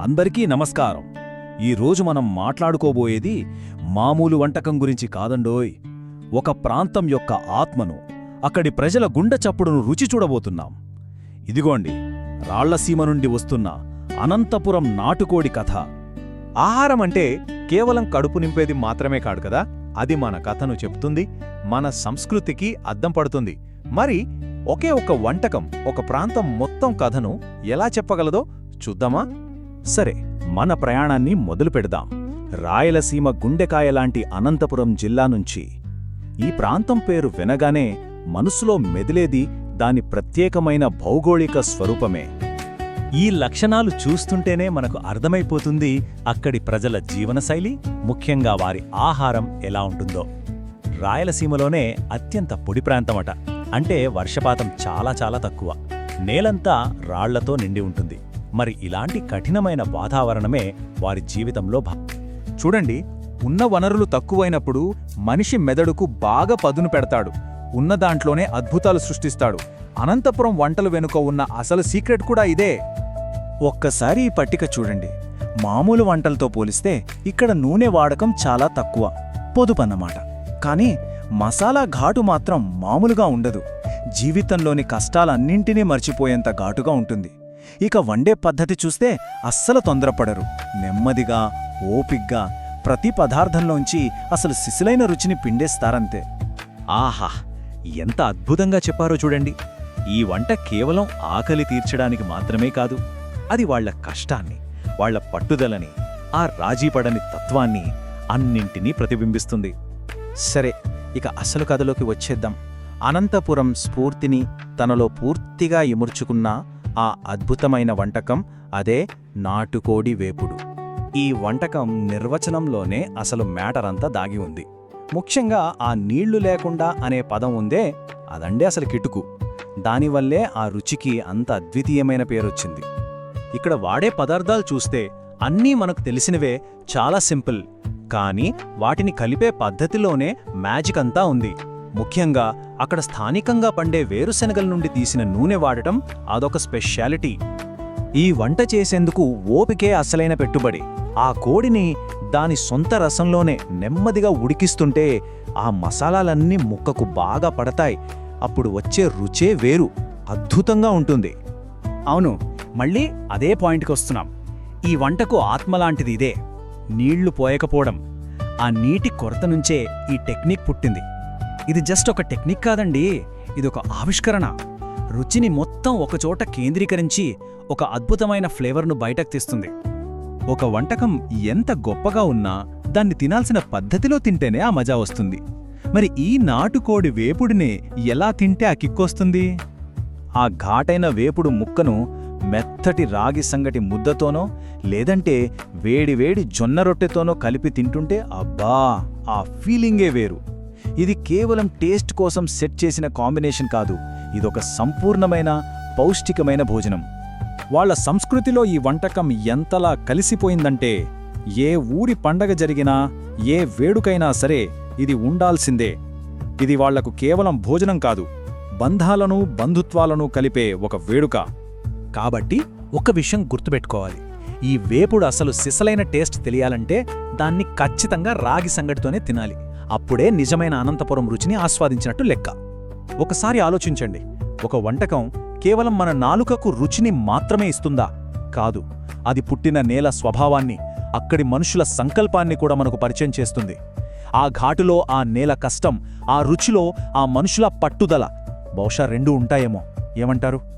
అందరికీ నమస్కారం. ఈరోజు మనం మాట్లాడుకోబోయేది మామూలు వంటకం గురించి కాదండోయ్. ఒక ప్రాంతం యొక్క ఆత్మను అక్కడి ప్రజల గుండె చప్పుడును రుచి చూడబోతున్నాం. ఇదిగోండి రాళ్ళసీమ నుండి వస్తున్న అనంతపురం నాటుకోడి కథ. ఆహారం అంటే కేవలం కడుపు నింపేది మాత్రమే కాదు కదా? అది మన కథను చెప్తుంది మన సంస్కృతికి అద్దం పడుతుంది. మరి ఒకే ఒక వంటకం ఒక ప్రాంతం మొత్తం కథను ఎలా చెప్పగలదో చూద్దామా? సరే మన ప్రయాణాన్ని మొదలు పెడదాం. రాయలసీమ గుండెకాయ లాంటి అనంతపురం జిల్లా నుంచి. ఈ ప్రాంతం పేరు వినగానే మనసులో మెదిలేది దాని ప్రత్యేకమైన భౌగోళిక స్వరూపమే. ఈ లక్షణాలు చూస్తుంటేనే మనకు అర్థమైపోతుంది అక్కడి ప్రజల జీవనశైలి ముఖ్యంగా వారి ఆహారం ఎలా ఉంటుందో. రాయలసీమలోనే అత్యంత పొడి ప్రాంతమట అంటే వర్షపాతం చాలా చాలా తక్కువ. నేలంతా రాళ్ళతో నిండి ఉంటుంది. మరి ఇలాంటి కఠినమైన వాతావరణమే వారి జీవితంలో భా చూడండి ఉన్న వనరులు తక్కువైనప్పుడు మనిషి మెదడుకు బాగా పదును పెడతాడు. ఉన్న దాంట్లోనే అద్భుతాలు సృష్టిస్తాడు. అనంతపురం వంటలు వెనుక ఉన్న అసలు సీక్రెట్ కూడా ఇదే. ఒక్కసారి ఈ పట్టిక చూడండి. మామూలు వంటలతో పోలిస్తే ఇక్కడ నూనె వాడకం చాలా తక్కువ. పొదుపన్నమాట. కానీ మసాలా ఘాటు మాత్రం మామూలుగా ఉండదు. జీవితంలోని కష్టాలన్నింటినీ మర్చిపోయేంత ఘాటుగా ఉంటుంది. ఇక వండే పద్ధతి చూస్తే అస్సలు తొందరపడరు. నెమ్మదిగా ఓపిగ్గా ప్రతి పదార్థంలోంచి అసలు సిసిలైన రుచిని పిండేస్తారంతే. ఆహా! ఎంత అద్భుతంగా చెప్పారో చూడండి. ఈ వంట కేవలం ఆకలి తీర్చడానికి మాత్రమే కాదు అది వాళ్ళ కష్టాన్ని వాళ్ళ పట్టుదలని ఆ రాజీపడని తత్వాన్ని అన్నింటినీ ప్రతిబింబిస్తుంది. సరే ఇక అసలు కథలోకి వచ్చేద్దాం. అనంతపురం స్ఫూర్తిని తనలో పూర్తిగా ఇముర్చుకున్న ఆ అద్భుతమైన వంటకం అదే నాటుకోడి వేపుడు. ఈ వంటకం నిర్వచనంలోనే అసలు మ్యాటర్ అంతా దాగి ఉంది. ముఖ్యంగా ఆ నీళ్ళు లేకుండా అనే పదం ఉందే అదండే అసలు కిటుకు. దానివల్లే ఆ రుచికి అంత అద్వితీయమైన పేరొచ్చింది. ఇక్కడ వాడే పదార్థాలు చూస్తే అన్నీ మనకు తెలిసినవే చాలా సింపుల్. కానీ వాటిని కలిపే పద్ధతిలోనే మ్యాజిక్ అంతా ఉంది. ముఖ్యంగా అక్కడ స్థానికంగా పండే వేరుశెనగల నుండి తీసిన నూనె వాడటం అదొక స్పెషాలిటీ. ఈ వంట చేసేందుకు ఓపికే అసలైన పెట్టుబడి. ఆ కోడిని దాని సొంత రసంలోనే నెమ్మదిగా ఉడికిస్తుంటే ఆ మసాలాలన్నీ ముక్కకు బాగా పడతాయి. అప్పుడు వచ్చే రుచే వేరు. అద్భుతంగా ఉంటుంది. అవును మళ్ళీ అదే పాయింట్కి వస్తున్నాం. ఈ వంటకు ఆత్మలాంటిది ఇదే. నీళ్ళు పోయకపోవడం. ఆ నీటి కొరత నుంచే ఈ టెక్నిక్ పుట్టింది. ఇది జస్ట్ ఒక టెక్నిక్ కాదండి. ఇది ఒక ఆవిష్కరణ. రుచిని మొత్తం ఒకచోట కేంద్రీకరించి ఒక అద్భుతమైన ఫ్లేవర్ను బయటకు తీస్తుంది. ఒక వంటకం ఎంత గొప్పగా ఉన్నా దాన్ని తినాల్సిన పద్ధతిలో తింటేనే ఆ మజా వస్తుంది. మరి ఈ నాటుకోడి వేపుడిని ఎలా తింటే ఆ కిక్కొస్తుంది ఆ ఘాటైన వేపుడు ముక్కను మెత్తటి రాగి సంగటి ముద్దతోనో లేదంటే వేడివేడి జొన్న రొట్టెతోనో కలిపి తింటుంటే అబ్బా ఆ ఫీలింగే వేరు. ఇది కేవలం టేస్ట్ కోసం సెట్ చేసిన కాంబినేషన్ కాదు ఇదొక సంపూర్ణమైన పౌష్టికమైన భోజనం. వాళ్ళ సంస్కృతిలో ఈ వంటకం ఎంతలా కలిసిపోయిందంటే ఏ ఊరి పండగ జరిగినా ఏ వేడుకైనా సరే ఇది ఉండాల్సిందే. ఇది వాళ్ళకు కేవలం భోజనం కాదు బంధాలను బంధుత్వాలను కలిపే ఒక వేడుక. కాబట్టి ఒక విషయం గుర్తుపెట్టుకోవాలి. ఈ వేపుడు అసలు సిసలైన టేస్ట్ తెలియాలంటే దాన్ని ఖచ్చితంగా రాగి సంగటితోనే తినాలి. అప్పుడే నిజమైన అనంతపురం రుచిని ఆస్వాదించినట్టు లెక్క. ఒకసారి ఆలోచించండి. ఒక వంటకం కేవలం మన నాలుకకు రుచిని మాత్రమే ఇస్తుందా? కాదు. అది పుట్టిన నేల స్వభావాన్ని అక్కడి మనుషుల సంకల్పాన్ని కూడా మనకు పరిచయం చేస్తుంది. ఆ ఘాటులో ఆ నేల కష్టం ఆ రుచిలో ఆ మనుషుల పట్టుదల బహుశా రెండూ ఉంటాయేమో. ఏమంటారు?